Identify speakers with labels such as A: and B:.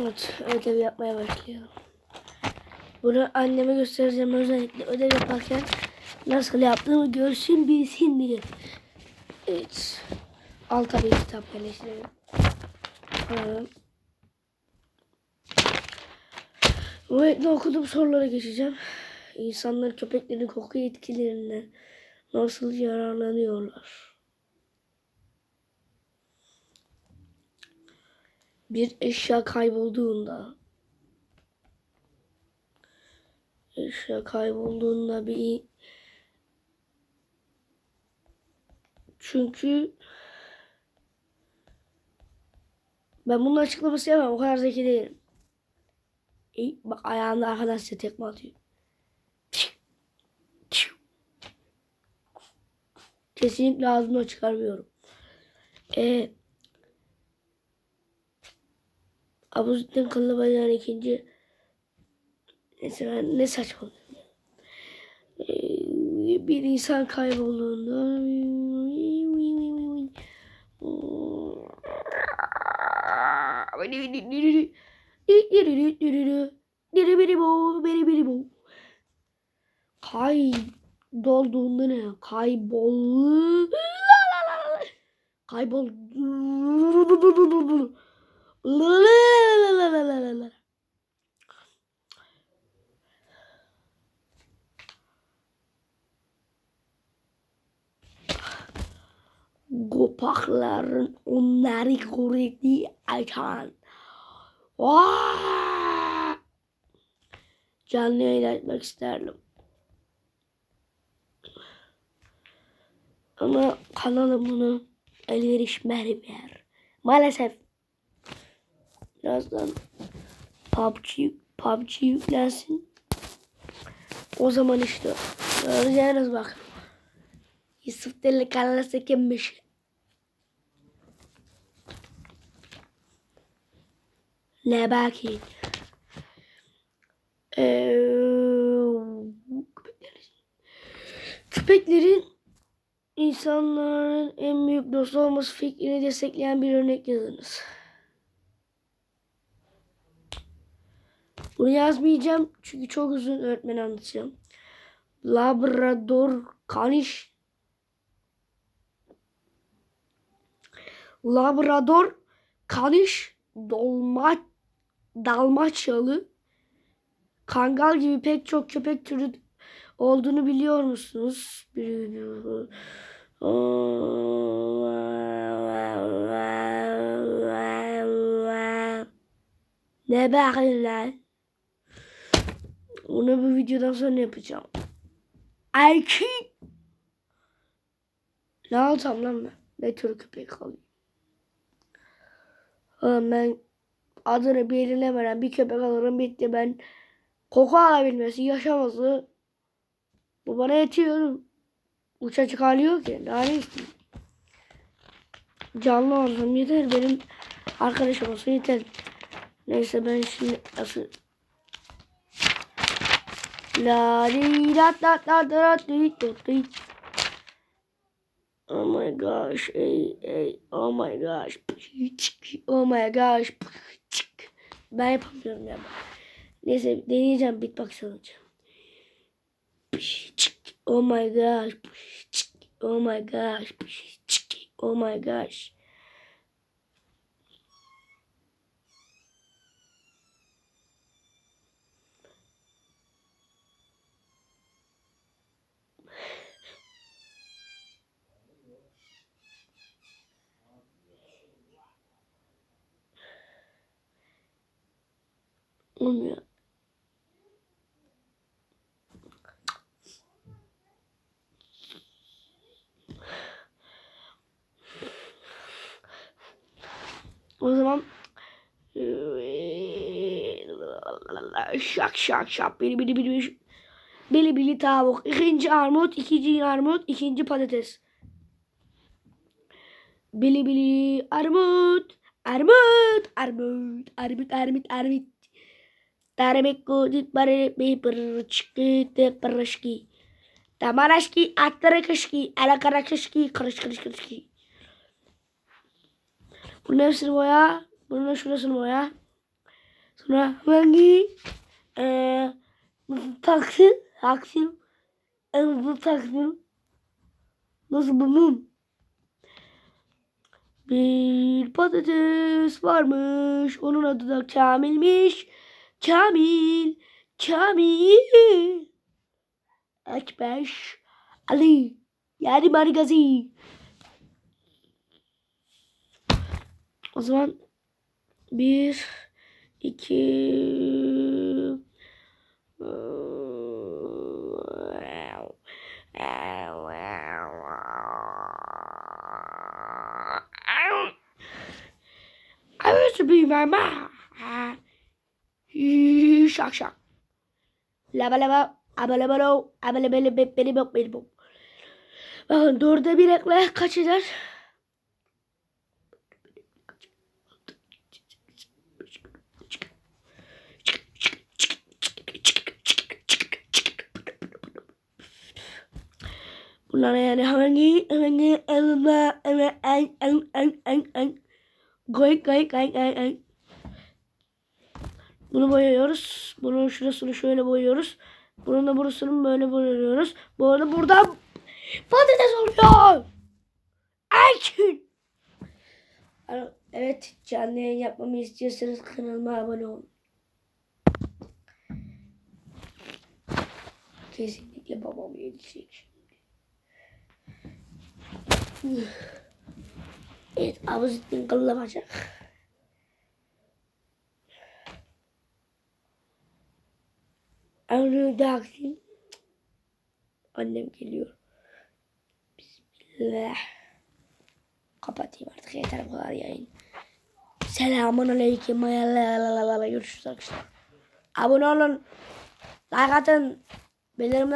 A: Evet, ödev yapmaya başlayalım. Bunu anneme göstereceğim özellikle ödev yaparken nasıl yaptığımı görsün bilsin diye. Evet. Alta bir kitap yerleştirelim. Alalım. Evet, okuduğum sorulara geçeceğim. İnsanlar köpeklerin koku etkilerinden nasıl yararlanıyorlar? Bir eşya kaybolduğunda eşya kaybolduğunda bir çünkü ben bunun açıklaması yapamam. O kadar zeki değilim. İyi, bak ayağında arkadaş size tekme atıyor. Kesinlikle ağzımdan çıkarmıyorum. Ee, Abuzittin kıllı bacağın ikinci neyse ne saçmalıyorum. Ee, bir insan kaybolduğunda Kay dolduğunda ne? Kaybol kaybol Gopakların onları koruduğu açan. Canlı yayın etmek isterdim. Ama kanalım bunu elveriş vermiyor. Maalesef. Birazdan PUBG, PUBG yüklensin. O zaman işte göreceğiniz bak. Yusuf Delikanlısı kimmiş? Ne belki? Ee, köpeklerin insanların en büyük dostu olması fikrini destekleyen bir örnek yazınız. Bunu yazmayacağım çünkü çok uzun öğretmen anlatacağım. Labrador kaniş Labrador kaniş dolma dalmaçyalı kangal gibi pek çok köpek türü olduğunu biliyor musunuz? Ne bakın lan? Onu bu videodan sonra yapacağım. Erkek. Ne alacağım lan ben? Ne tür köpek alayım? Oğlum ben adını belirlemeden bir köpek alırım bitti ben. Koku alabilmesi, yaşaması. Bu bana yetiyor. Uça çıkarıyor ki. Daha ne isteyeyim? Canlı olsun yeter. Benim arkadaşım olsun yeter. Neyse ben şimdi nasıl La li la la la la li li Oh my gosh, ey ey, oh my gosh, oh my gosh. Ben yapamıyorum ya. Neyse deneyeceğim beatbox alacağım. Oh my gosh, oh my gosh, oh my gosh. Olmuyor. O zaman şak şak şak bili bili bili bili bili tavuk. İkinci armut ikinci armut ikinci patates. Bili bili armut armut armut armut armut armut Tarabeko dit bare be perçki te perçki. Tamaraşki attarakışki alakarakışki kırış kırış kırışki. Bunun hepsini boya. Bunun şurasını boya. Sonra hangi nasıl taksın? Taksın? Nasıl bunun? Bir patates varmış. Onun adı da Kamil'miş. Kamil. Kamil. Ekber. Ali. Yani Margazi. O zaman bir, iki, I want to be my mom. Şak şak. Laba laba. Abalabalo. Abalabele Bunu boyuyoruz. Bunun şurasını şöyle boyuyoruz. Bunun da burasını böyle boyuyoruz. Bu arada burada patates oluyor. Erkin. Evet canlı yayın yapmamı istiyorsanız kanalıma abone olun. Kesinlikle babam yetişecek. Evet Abuzittin kıllamayacak. Anne dakin. Annem geliyor. Bismillah. Kapatayım artık yeter bu kadar yayın. Selamun aleyküm. Görüşürüz arkadaşlar. Abone olun. Like atın. Bildirimler